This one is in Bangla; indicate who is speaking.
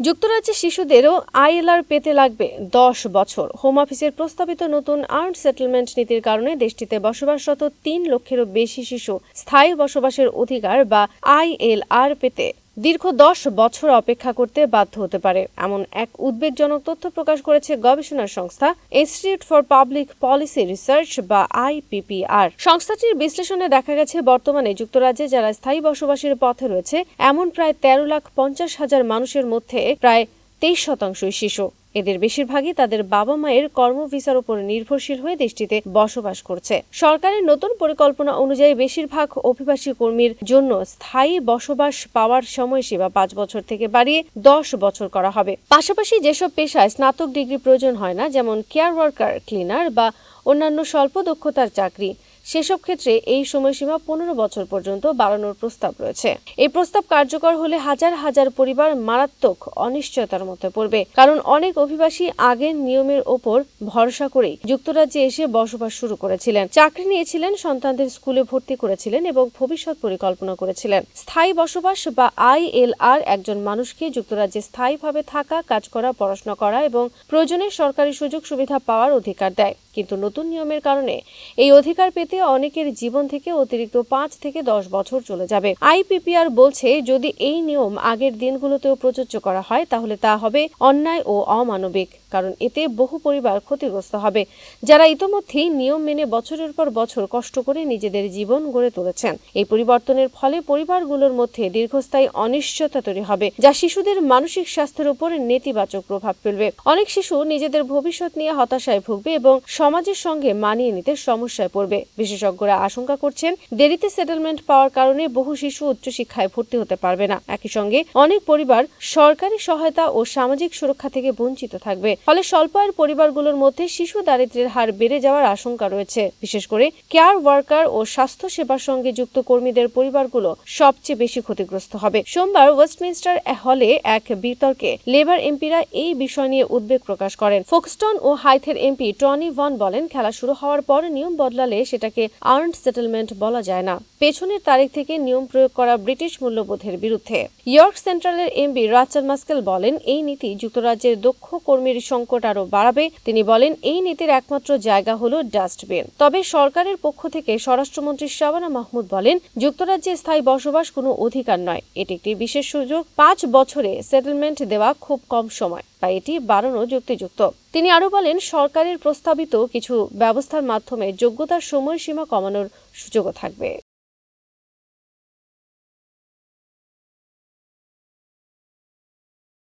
Speaker 1: যুক্তরাজ্যে শিশুদেরও আইএলআর পেতে লাগবে দশ বছর। হোম অফিসের প্রস্তাবিত নতুন আর্ন সেটেলমেন্ট নীতির কারণে দেশটিতে বসবাসরত তিন লক্ষেরও বেশি শিশু স্থায়ী বসবাসের অধিকার বা আইএলআর পেতে দীর্ঘ দশ বছর অপেক্ষা করতে বাধ্য হতে পারে। এমন এক উদ্বেগজনক তথ্য প্রকাশ করেছে গবেষণা সংস্থা institute for public policy research বা আইপিপিআর। সংস্থাটির বিশ্লেষণে দেখা গেছে, বর্তমানে যুক্তরাজ্যে যারা স্থায়ী বসবাসের পথে রয়েছে, এমন প্রায় তেরো লাখ পঞ্চাশ হাজার মানুষের মধ্যে প্রায় তেইশ শতাংশই শিশু। এদের বেশিরভাগই তাদের বাবা মায়ের কর্ম ভিসার উপর নির্ভরশীল হয়ে দেশটিতে বসবাস করছে। সরকারের নতুন পরিকল্পনা অনুযায়ী বেশিরভাগ অভিবাসী কর্মীর জন্য স্থায়ী বসবাস পাওয়ার সময়সীমা পাঁচ বছর থেকে বাড়িয়ে দশ বছর করা হবে। পাশাপাশি যেসব পেশায় স্নাতক ডিগ্রি প্রয়োজন হয় না, যেমন কেয়ার ওয়ার্কার ক্লিনার বা অন্যান্য স্বল্প দক্ষতার চাকরি সেসব ক্ষেত্রে এই সময়সীমা পনেরো বছর পর্যন্ত বাড়ানোর প্রস্তাব রয়েছে। এই প্রস্তাব কার্যকর হলে হাজার হাজার পরিবার মারাত্মক অনিশ্চয়তার মধ্যে পড়বে। কারণ অনেক অভিবাসী আগের নিয়মের ওপর ভরসা করেই যুক্তরাজ্যে এসে বসবাস শুরু করেছিলেন। চাকরি নিয়েছিলেন, সন্তানদের স্কুলে ভর্তি করেছিলেন এবং ভবিষ্যৎ পরিকল্পনা করেছিলেন। স্থায়ী বসবাস বা আইএলআর একজন মানুষকে যুক্তরাজ্যে স্থায়ীভাবে থাকা, কাজ করা, পড়াশোনা করা এবং প্রয়োজনে সরকারি সুযোগ সুবিধা পাওয়ার অধিকার দেয়। কিন্তু নতুন নিয়মের কারণে এই অধিকার পেতে অনেকের জীবন থেকে অতিরিক্ত পাঁচ থেকে দশ বছর চলে যাবে। আইপিপিআর বলছে, যদি এই নিয়ম আগের দিনগুলোতেও প্রযোজ্য করা হয়, তাহলে তা হবে অন্যায় ও অমানবিক, কারণ এতে বহু পরিবার ক্ষতিগ্রস্ত হবে। যারা ইতোমধ্যেই নিয়ম মেনে বছরের পর বছর কষ্ট করে নিজেদের জীবন গড়ে তুলেছেন, এই পরিবর্তনের ফলে পরিবারগুলোর মধ্যে দীর্ঘস্থায়ী অনিশ্চয়তা তৈরি হবে, যা শিশুদের মানসিক স্বাস্থ্যের উপর নেতিবাচক প্রভাব ফেলবে। অনেক শিশু নিজেদের ভবিষ্যৎ নিয়ে হতাশায় ভুগবে এবং সমাজের সঙ্গে মানিয়ে নিতে সমস্যায় পড়বে। বিশেষজ্ঞরা আশঙ্কা করছেন, দেরিতে সেটেলমেন্ট পাওয়ার কারণে বহু শিশু উচ্চশিক্ষায় ভর্তি হতে পারবে না। একই সঙ্গে অনেক পরিবার সরকারি সহায়তা ও সামাজিক সুরক্ষা থেকে বঞ্চিত থাকবে। ফলে স্বল্প আয়ের পরিবারগুলোর মধ্যে শিশু দারিদ্র্যের হার বেড়ে যাওয়ার আশঙ্কা রয়েছে। বিশেষ করে কেয়ার ওয়ার্কার ও স্বাস্থ্য সেবার সঙ্গে যুক্ত কর্মীদের পরিবারগুলো সবচেয়ে বেশি ক্ষতিগ্রস্ত হবে। সোমবার ওয়েস্টমিনস্টার হলে এক বিতর্কে লেবার এমপিরা এই বিষয় নিয়ে উদ্বেগ প্রকাশ করেন। ফোকস্টন ও হাইথের এমপি টনি ভন বলেন, খেলা শুরু হওয়ার পর নিয়ম বদলালে সেটাকে আর্নড সেটেলমেন্ট বলা যায় না। পেছনের তারিখ থেকে নিয়ম প্রয়োগ করা ব্রিটিশ মূল্যবোধের বিরুদ্ধে। ইয়র্ক সেন্ট্রালের এমবি রাচাল মাস্কেল বলেন, এই নীতি যুক্তরাজ্যের দক্ষ কর্মীর সংকট আরও বাড়াবে। তিনি বলেন, এই নীতির একমাত্র জায়গা হল ডাস্টবিন। তবে সরকারের পক্ষ থেকে স্বরাষ্ট্রমন্ত্রী শাবানা মাহমুদ বলেন, যুক্তরাজ্যে স্থায়ী বসবাস কোনো অধিকার নয়। এটি একটি বিশেষ সুযোগ। পাঁচ বছরে সেটেলমেন্ট দেওয়া খুব কম সময়। তাই এটি বাড়ানো যুক্তিযুক্ত। তিনি আরও বলেন, সরকারের প্রস্তাবিত কিছু ব্যবস্থার মাধ্যমে যোগ্যতার সময়সীমা কমানোর সুযোগও থাকবে।